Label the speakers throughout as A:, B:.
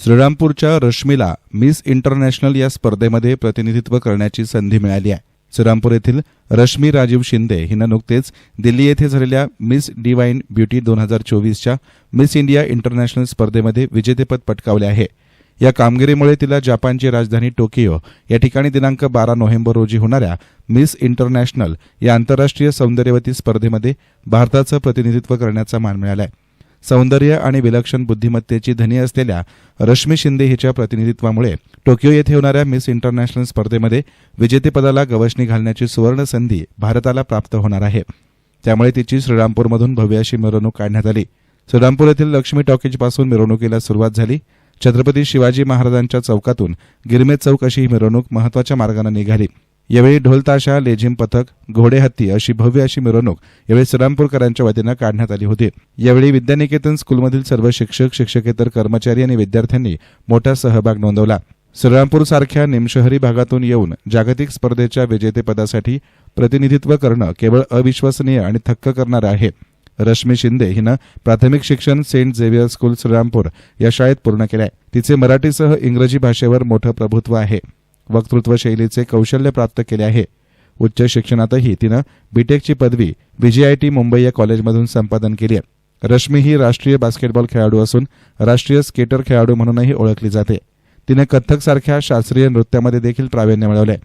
A: श्रीरामपूरच्या रश्मीला miss international या स्पर्धेमध्ये प्रतिनिधित्व करण्याची संधी मिळाली आहे. श्रीरामपूर येथील रश्मी राजीव शिंदे हिनं नुकतेच दिल्ली येथे झालेल्या मिस डिवाईन ब्युटी दोन हजार चोवीसच्या मिस इंडिया इंटरनॅशनल स्पर्धेमध्ये विजेतेपद पटकावले आहे. या कामगिरीमुळे तिला जपानची राजधानी टोकियो या ठिकाणी दिनांक बारा नोव्हेंबर रोजी होणाऱ्या मिस इंटरनॅशनल या आंतरराष्ट्रीय सौंदर्यवती स्पर्धेमध्ये भारताचं प्रतिनिधित्व करण्याचा मान मिळाला आहे. सौंदर्य आणि विलक्षण बुद्धिमत्तेची धनी असलेल्या रश्मी शिंदे हिच्या प्रतिनिधित्वामुळे टोकियो येथे होणाऱ्या मिस इंटरनॅशनल स्पर्धेमध्ये विजेतेपदाला गवसणी घालण्याची सुवर्ण संधी भारताला प्राप्त होणार आहे. त्यामुळे तिची श्रीरामपूरमधून भव्य अशी मिरवणूक काढण्यात आली. श्रीरामपूर येथील लक्ष्मी टॉकीजपासून मिरवणुकीला सुरुवात झाली. छत्रपती शिवाजी महाराजांच्या चौकातून गिरमे चौक अशी ही मिरवणूक महत्त्वाच्या मार्गाने निघाली. यावेळी ढोलताशा लेझिम पथक घोडे हत्ती अशी भव्य अशी मिरवणूक यावेळी श्रीरामपूरकरांच्या वतीनं काढण्यात आली होती. यावेळी विद्यानिकेतन स्कूलमधील सर्व शिक्षक शिक्षकेतर कर्मचारी आणि विद्यार्थ्यांनी मोठा सहभाग नोंदवला. श्रीरामपूर निमशहरी भागातून येऊन जागतिक स्पर्धेच्या विजेतेपदासाठी प्रतिनिधित्व करणं केवळ अविश्वसनीय आणि थक्क करणारं आहे. रश्मी शिंदे हिनं प्राथमिक शिक्षण सेंट झेवियर स्कूल श्रीरामपूर या शाळेत पूर्ण केलंय. तिचे मराठीसह इंग्रजी भाषेवर मोठं प्रभुत्व आहे. वक्तृत्व शैलीचे कौशल्य प्राप्त केले आहे. उच्च शिक्षणातही तिनं बीटेकची पदवी बीजीआयटी मुंबई या कॉलेजमधून संपादन केली आहे. रश्मी ही राष्ट्रीय बास्केटबॉल खेळाडू असून राष्ट्रीय स्केटर खेळाडू म्हणूनही ओळखली जाते. तिने कथ्थकसारख्या शास्त्रीय नृत्यामध्ये देखील प्रावीण्य मिळवले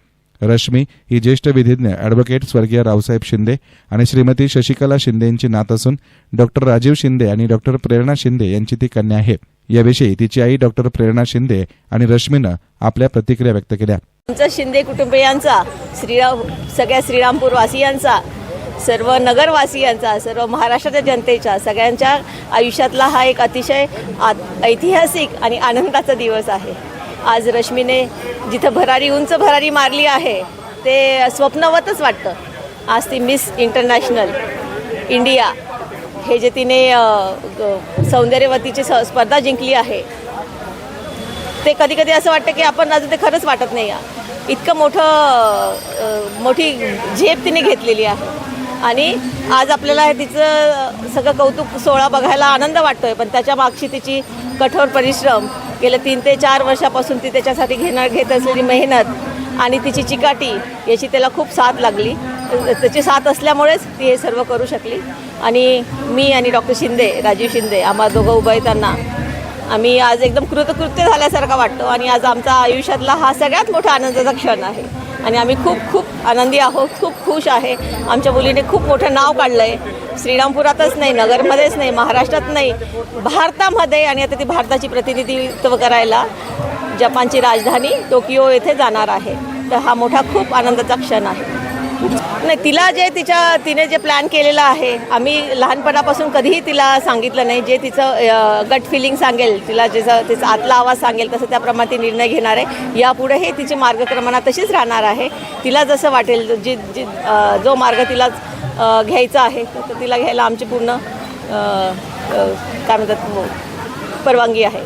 A: रश्मी ही ज्येष्ठ विधिज्ञ अॅडव्होकेट स्वर्गीय रावसाहेब शिंदे आणि श्रीमती शशिकला शिंदे यांची नात असून डॉक्टर राजीव शिंदे आणि डॉक्टर प्रेरणा शिंदे यांची ती कन्या आहे. याविषयी तिची आई डॉक्टर प्रेरणा शिंदे आणि रश्मीनं आपल्या प्रतिक्रिया व्यक्त केल्या.
B: आमचा शिंदे कुटुंबियांचा श्रीराम सगळ्या श्रीरामपूर वासियांचा सर्व नगरवासियांचा सर्व महाराष्ट्राच्या जनतेच्या सगळ्यांच्या आयुष्यातला हा एक अतिशय आ- ऐतिहासिक आणि आनंदाचा दिवस आहे. आज रश्मीने जिथं भरारी उंच भरारी मारली आहे ते स्वप्नवतच वाटतं. आज ती मिस इंटरनॅशनल इंडिया हे जे तिने सौंदर्यवतीची स्पर्धा जिंकली आहे ते कधी कधी असं वाटतं की आपण अजून ते खरंच वाटत नाही. आहे इतकं मोठं मोठी झेप तिने घेतलेली आहे. आणि आज आपल्याला हे तिचं सगळं कौतुक सोहळा बघायला आनंद वाटतोय पण त्याच्या मागची तिची कठोर परिश्रम गेल्या तीन ते चार वर्षापासून ती त्याच्यासाठी घेणार घेत असलेली मेहनत आणि तिची चिकाटी याची त्याला खूप साथ लागली. त्याची साथ असल्यामुळेच ती हे सर्व करू शकली. आणि मी आणि डॉक्टर शिंदे राजीव शिंदे आम्हा दोघं उभं येताना आम्ही आज एकदम कृतकृत्य झाल्यासारखा वाटतो आणि आज आमचा आयुष्यातला हा सगळ्यात मोठा आनंदाचा क्षण आहे. आणि आम्ही खूप खूप आनंदी आहोत खूप खुश आहे. आमच्या मुलीने खूप मोठं नाव काढलं आहे श्रीरामपुरातच नाही नगरमध्येच नाही महाराष्ट्रात नाही भारतामध्ये. आणि आता ती भारताची प्रतिनिधित्व करायला जपानची राजधानी टोकियो येथे जाणार आहे. तर हा मोठा खूप आनंदाचा क्षण आहे. नाही तिला जे तिच्या तिने जे प्लॅन केलेलं आहे आम्ही लहानपणापासून कधीही तिला सांगितलं नाही. जे तिचं गट फिलिंग सांगेल तिला जसं तिचा आतला आवाज सांगेल तसं त्याप्रमाणे ती निर्णय घेणार आहे. यापुढे हे तिची मार्गक्रमणा तशीच राहणार आहे. तिला जसं वाटेल जी जी जो मार्ग तिला घ्यायचा आहे तर तिला घ्यायला आमची पूर्ण काय म्हणतात हो, परवानगी आहे.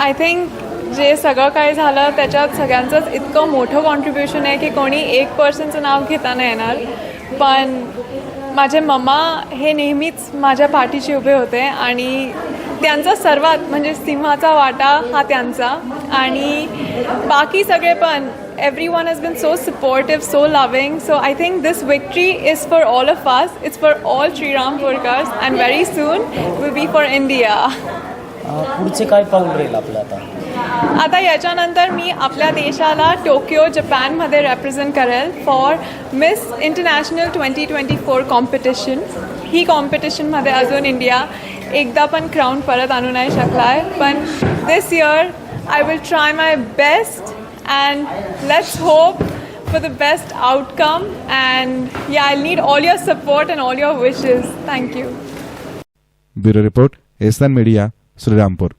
C: आय थिंक जे सगळं काही झालं त्याच्यात सगळ्यांचंच इतकं मोठं कॉन्ट्रीब्युशन आहे की कोणी एक पर्सनचं नाव घेता नाही येणार. पण माझे मम्मा हे नेहमीच माझ्या पाठीशी उभे होते आणि त्यांचा सर्वात म्हणजे सिंहाचा वाटा हा त्यांचा. आणि बाकी सगळे पण everyone has been so supportive so loving so I think this victory is for all of us it's for all Shriram Shrirampurkars and very soon will be for India
D: पुढचे काय पाऊल राहील आपलं आता?
C: आता याच्यानंतर मी आपल्या देशाला टोकियो जपानमध्ये रेप्रेझेंट करेल for miss international twenty twenty four competition ही कॉम्पिटिशनमध्ये अजून इंडिया एकदा पण क्राऊन परत आणू नाही शकला आहे पण this year I will try my best and let's hope the best outcome. And yeah i'll need all your support and all your wishes. Thank you.
A: Bureau report एसन मीडिया. श्रीरामपूर